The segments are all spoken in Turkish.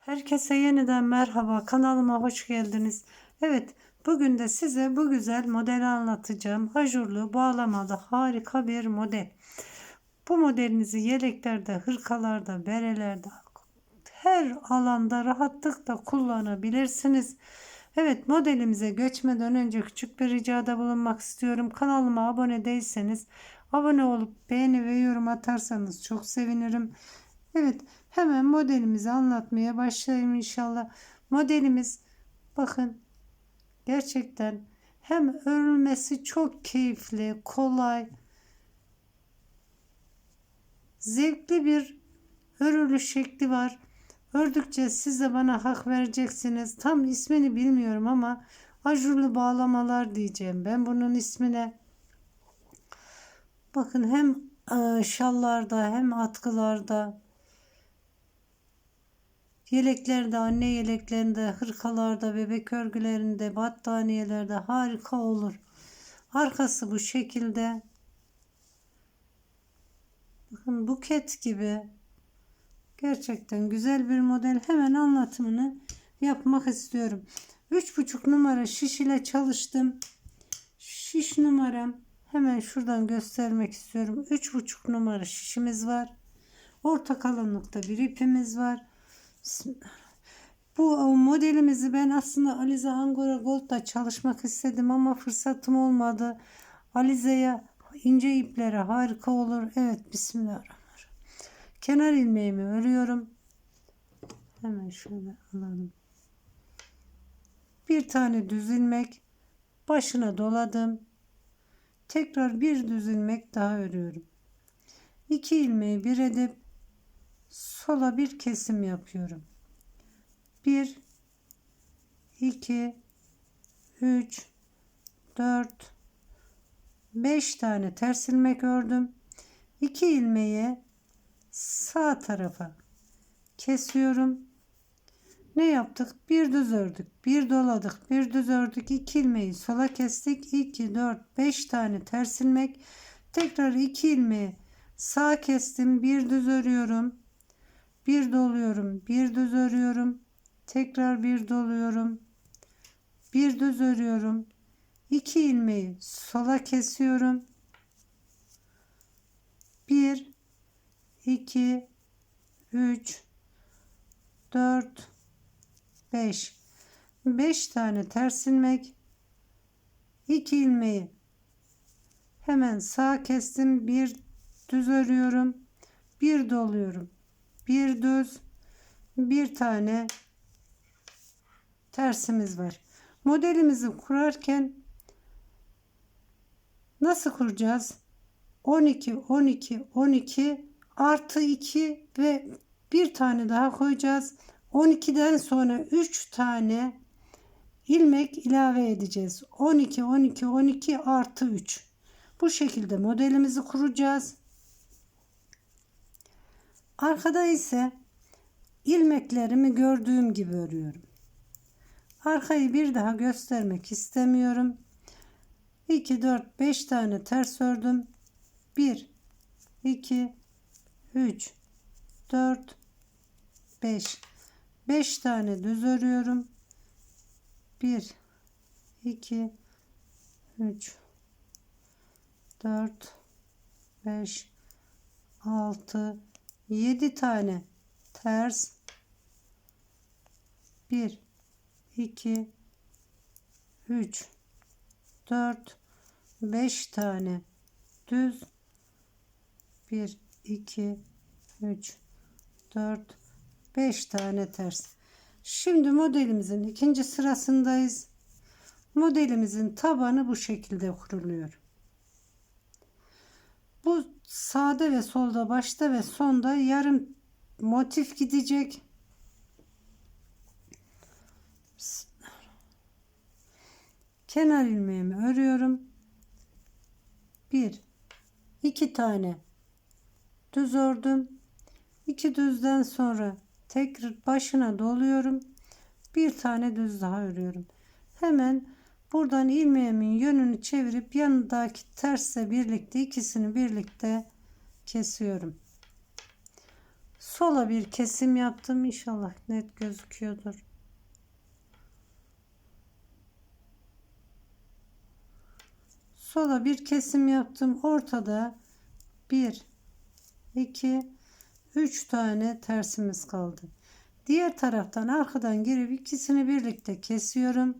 Herkese yeniden merhaba. Kanalıma hoş geldiniz. Evet, bugün de size bu güzel modeli anlatacağım. Ajurlu, bağlamalı harika bir model. Bu modelinizi yeleklerde, hırkalarda, berelerde, her alanda rahatlıkla kullanabilirsiniz. Evet modelimize geçmeden önce küçük bir ricada bulunmak istiyorum. Kanalıma abone değilseniz abone olup beğeni ve yorum atarsanız çok sevinirim. Evet hemen modelimizi anlatmaya başlayayım inşallah. Modelimiz bakın gerçekten hem örülmesi çok keyifli, kolay, zevkli bir örülü şekli var. Ördükçe siz de bana hak vereceksiniz. Tam ismini bilmiyorum ama ajurlu bağlamalar diyeceğim. Ben bunun ismine bakın hem e, şallarda hem atkılarda Yeleklerde, anne yeleklerinde, hırkalarda, bebek örgülerinde, battaniyelerde harika olur. Arkası bu şekilde. Bakın buket gibi. Gerçekten güzel bir model. Hemen anlatımını yapmak istiyorum. 3,5 numara şiş ile çalıştım. Şiş numaram hemen şuradan göstermek istiyorum. 3,5 numara şişimiz var. Orta kalınlıkta bir ipimiz var. Bu modelimizi ben aslında Alize Angora Gold'da çalışmak istedim ama fırsatım olmadı. Alize'ye ince iplere harika olur. Evet Bismillahirrahmanirrahim. Kenar ilmeğimi örüyorum. Hemen şöyle alalım. Bir tane düz ilmek başına doladım. Tekrar bir düz ilmek daha örüyorum. İki ilmeği bir edip sola bir kesim yapıyorum. 1 2 3 4 5 tane ters ilmek ördüm. 2 ilmeği sağ tarafa kesiyorum. Ne yaptık? Bir düz ördük, bir doladık, bir düz ördük, 2 ilmeği sola kestik. 2 4 5 tane ters ilmek. Tekrar 2 ilmeği sağ kestim, bir düz örüyorum bir doluyorum bir düz örüyorum. Tekrar bir doluyorum. Bir düz örüyorum. İki ilmeği sola kesiyorum. Bir iki üç dört beş. Beş tane ters ilmek. İki ilmeği hemen sağ kestim. Bir düz örüyorum. Bir doluyorum bir düz bir tane tersimiz var. Modelimizi kurarken nasıl kuracağız? 12 12 12 artı 2 ve bir tane daha koyacağız. 12'den sonra 3 tane ilmek ilave edeceğiz. 12 12 12 artı 3. Bu şekilde modelimizi kuracağız. Arkada ise ilmeklerimi gördüğüm gibi örüyorum. Arkayı bir daha göstermek istemiyorum. 2 4 5 tane ters ördüm. 1 2 3 4 5 5 tane düz örüyorum. 1 2 3 4 5 6 7 tane. Ters. 1 2 3 4 5 tane. Düz. 1 2 3 4 5 tane ters. Şimdi modelimizin ikinci sırasındayız. Modelimizin tabanı bu şekilde kuruluyor sağda ve solda başta ve sonda yarım motif gidecek. Kenar ilmeğimi örüyorum. Bir, iki tane düz ördüm. İki düzden sonra tekrar başına doluyorum. Bir tane düz daha örüyorum. Hemen Buradan ilmeğimin yönünü çevirip yanındaki tersle birlikte ikisini birlikte kesiyorum. Sola bir kesim yaptım. İnşallah net gözüküyordur. Sola bir kesim yaptım. Ortada bir, iki, üç tane tersimiz kaldı. Diğer taraftan arkadan girip ikisini birlikte kesiyorum.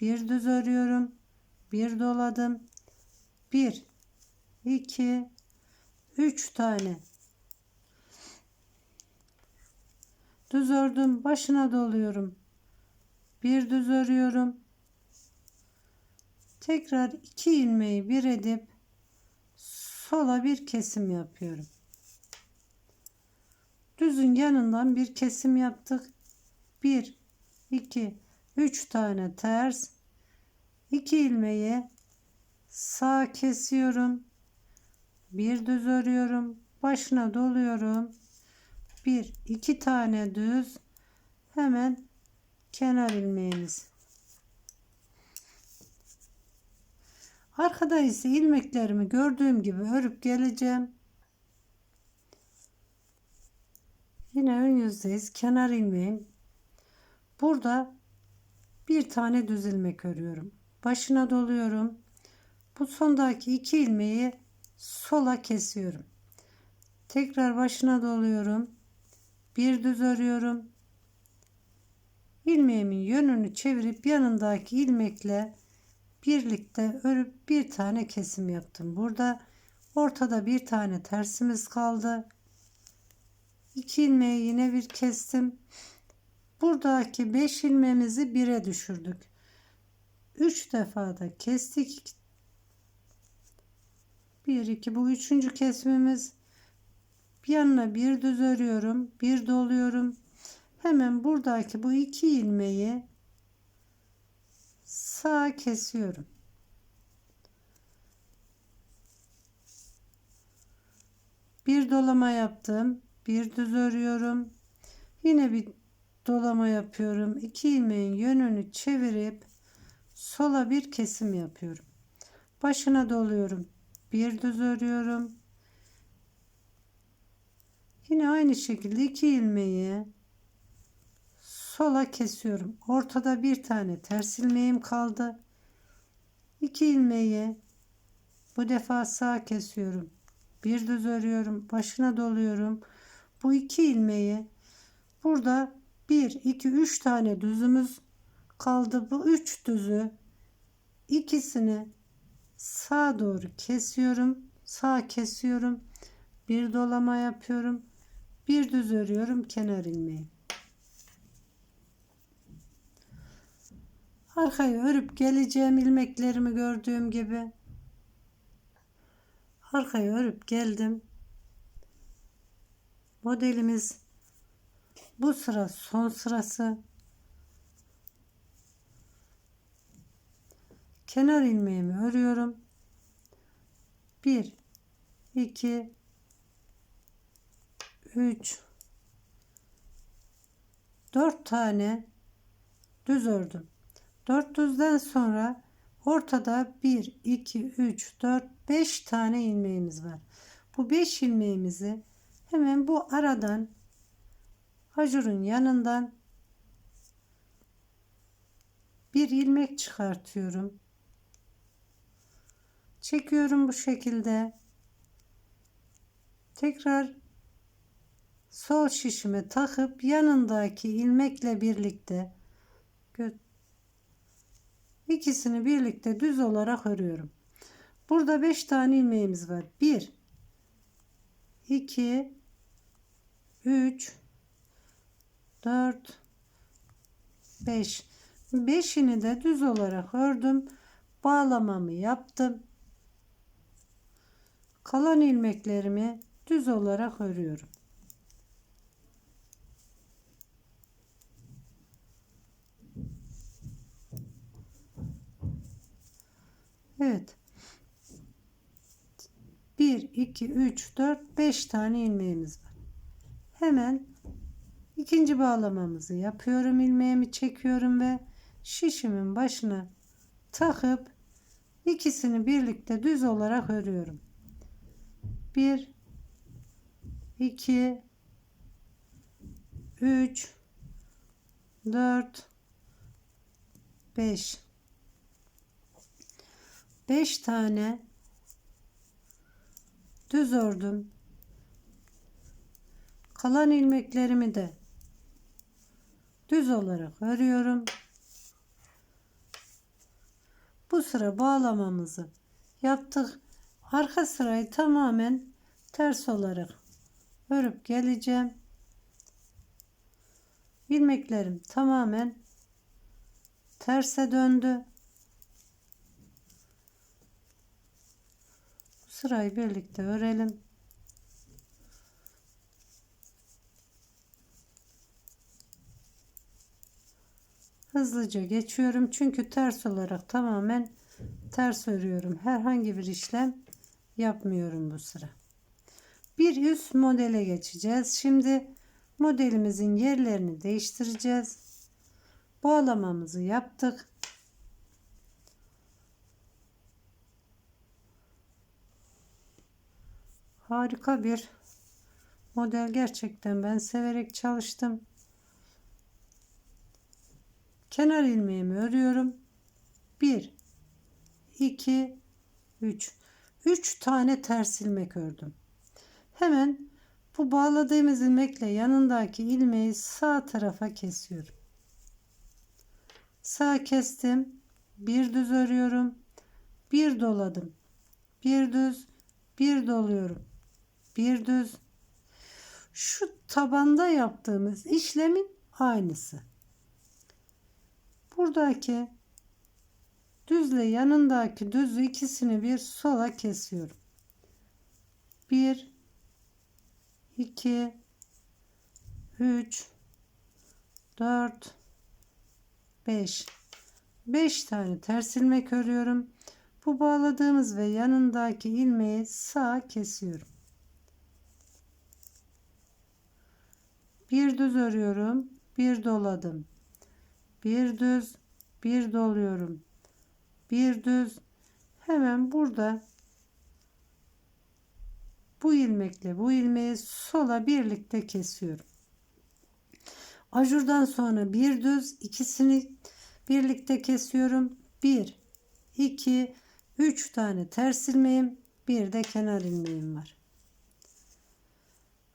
Bir düz örüyorum. Bir doladım. Bir, iki, üç tane düz ördüm. Başına doluyorum. Bir düz örüyorum. Tekrar iki ilmeği bir edip sola bir kesim yapıyorum. Düzün yanından bir kesim yaptık. 1 2 3 tane ters 2 ilmeği sağ kesiyorum. Bir düz örüyorum. Başına doluyorum. Bir iki tane düz hemen kenar ilmeğimiz. Arkada ise ilmeklerimi gördüğüm gibi örüp geleceğim. Yine ön yüzdeyiz. Kenar ilmeğim. Burada bir tane düz ilmek örüyorum. Başına doluyorum. Bu sondaki iki ilmeği sola kesiyorum. Tekrar başına doluyorum. Bir düz örüyorum. İlmeğimin yönünü çevirip yanındaki ilmekle birlikte örüp bir tane kesim yaptım. Burada ortada bir tane tersimiz kaldı. 2 ilmeği yine bir kestim. Buradaki 5 ilmeğimizi 1'e düşürdük. 3 defa da kestik. 1 2 bu üçüncü kesimimiz. Yanına bir düz örüyorum, bir doluyorum. Hemen buradaki bu iki ilmeği sağ kesiyorum. Bir dolama yaptım bir düz örüyorum. Yine bir dolama yapıyorum. İki ilmeğin yönünü çevirip sola bir kesim yapıyorum. Başına doluyorum. Bir düz örüyorum. Yine aynı şekilde iki ilmeği sola kesiyorum. Ortada bir tane ters ilmeğim kaldı. İki ilmeği bu defa sağ kesiyorum. Bir düz örüyorum. Başına doluyorum. Bu iki ilmeği burada 1 2 3 tane düzümüz kaldı. Bu üç düzü ikisini sağa doğru kesiyorum. Sağ kesiyorum. Bir dolama yapıyorum. Bir düz örüyorum kenar ilmeği. Arkayı örüp geleceğim ilmeklerimi gördüğüm gibi. Arkayı örüp geldim modelimiz bu sıra son sırası. Kenar ilmeğimi örüyorum. 1 2 3 4 tane düz ördüm. 4 düzden sonra ortada 1 2 3 4 5 tane ilmeğimiz var. Bu 5 ilmeğimizi Hemen bu aradan hacurun yanından bir ilmek çıkartıyorum. Çekiyorum bu şekilde. Tekrar sol şişime takıp yanındaki ilmekle birlikte ikisini birlikte düz olarak örüyorum. Burada 5 tane ilmeğimiz var. 1 2 3 4 5 5'ini de düz olarak ördüm. Bağlamamı yaptım. Kalan ilmeklerimi düz olarak örüyorum. Evet. 1 2 3 4 5 tane ilmeğimiz var. Hemen ikinci bağlamamızı yapıyorum. ilmeğimi çekiyorum ve şişimin başına takıp ikisini birlikte düz olarak örüyorum. 1 2 3 4 5 5 tane düz ördüm. Kalan ilmeklerimi de düz olarak örüyorum. Bu sıra bağlamamızı yaptık. Arka sırayı tamamen ters olarak örüp geleceğim. İlmeklerim tamamen terse döndü. Sırayı birlikte örelim. Hızlıca geçiyorum çünkü ters olarak tamamen ters örüyorum. Herhangi bir işlem yapmıyorum bu sıra. Bir üst modele geçeceğiz. Şimdi modelimizin yerlerini değiştireceğiz. Bağlamamızı yaptık. Harika bir model gerçekten ben severek çalıştım. Kenar ilmeğimi örüyorum. 1 2 3 3 tane ters ilmek ördüm. Hemen bu bağladığımız ilmekle yanındaki ilmeği sağ tarafa kesiyorum. Sağ kestim. Bir düz örüyorum. Bir doladım. Bir düz, bir doluyorum. Bir düz. Şu tabanda yaptığımız işlemin aynısı. Buradaki düzle yanındaki düzü ikisini bir sola kesiyorum. 1 2 3 4 5 5 tane ters ilmek örüyorum. Bu bağladığımız ve yanındaki ilmeği sağ kesiyorum. Bir düz örüyorum. Bir doladım bir düz bir doluyorum. Bir düz. Hemen burada bu ilmekle bu ilmeği sola birlikte kesiyorum. Ajurdan sonra bir düz ikisini birlikte kesiyorum. 1 2 3 tane ters ilmeğim bir de kenar ilmeğim var.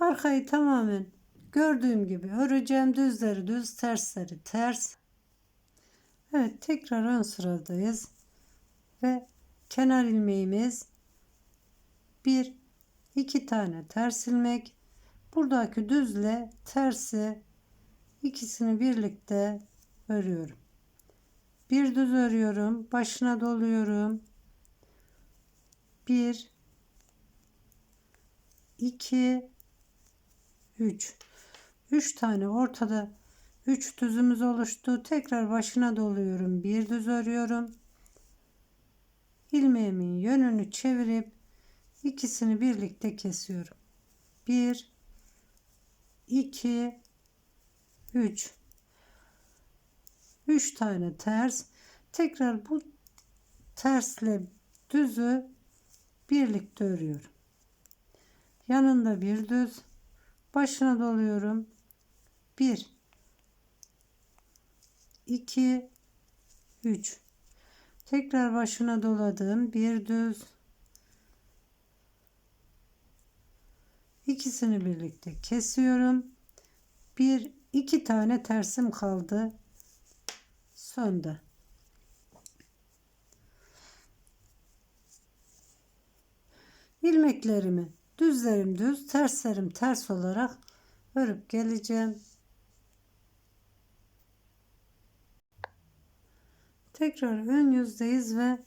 Arkayı tamamen gördüğüm gibi öreceğim. Düzleri düz tersleri ters Evet tekrar ön sıradayız. Ve kenar ilmeğimiz bir iki tane ters ilmek buradaki düzle tersi ikisini birlikte örüyorum. Bir düz örüyorum. Başına doluyorum. Bir, iki, üç. Üç tane ortada 3 düzümüz oluştu. Tekrar başına doluyorum. Bir düz örüyorum. ilmeğimin yönünü çevirip ikisini birlikte kesiyorum. 1 2 3 3 tane ters. Tekrar bu tersle düzü birlikte örüyorum. Yanında bir düz. Başına doluyorum. 1 2 3 tekrar başına doladım bir düz. İkisini birlikte kesiyorum. Bir iki tane tersim kaldı. Sonda. İlmeklerimi düzlerim düz terslerim ters olarak örüp geleceğim Tekrar ön yüzdeyiz ve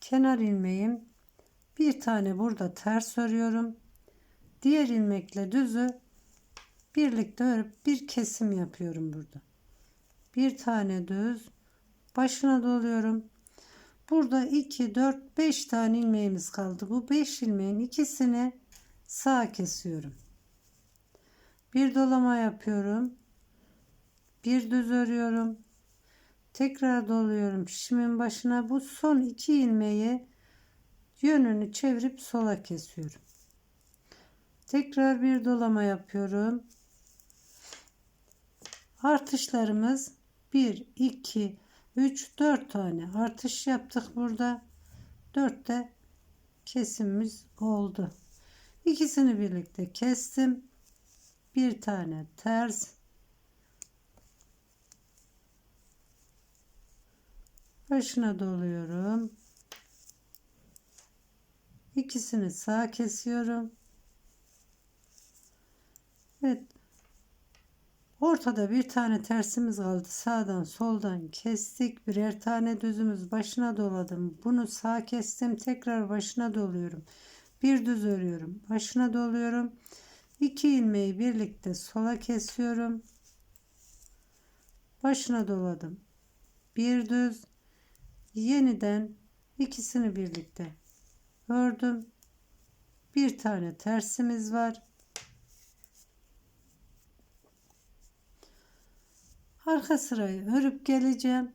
kenar ilmeğim bir tane burada ters örüyorum. Diğer ilmekle düzü birlikte örüp bir kesim yapıyorum burada. Bir tane düz başına doluyorum. Burada 2 4 5 tane ilmeğimiz kaldı. Bu 5 ilmeğin ikisini sağ kesiyorum. Bir dolama yapıyorum bir düz örüyorum tekrar doluyorum şişimin başına bu son iki ilmeği yönünü çevirip sola kesiyorum Tekrar bir dolama yapıyorum. Artışlarımız 1, 2, 3, 4 tane artış yaptık burada. 4 de kesimimiz oldu. İkisini birlikte kestim. Bir tane ters. Başına doluyorum. İkisini sağ kesiyorum. Evet. Ortada bir tane tersimiz kaldı. Sağdan soldan kestik. Birer tane düzümüz başına doladım. Bunu sağ kestim. Tekrar başına doluyorum. Bir düz örüyorum. Başına doluyorum. İki ilmeği birlikte sola kesiyorum. Başına doladım. Bir düz. Yeniden ikisini birlikte ördüm. Bir tane tersimiz var. Arka sırayı örüp geleceğim.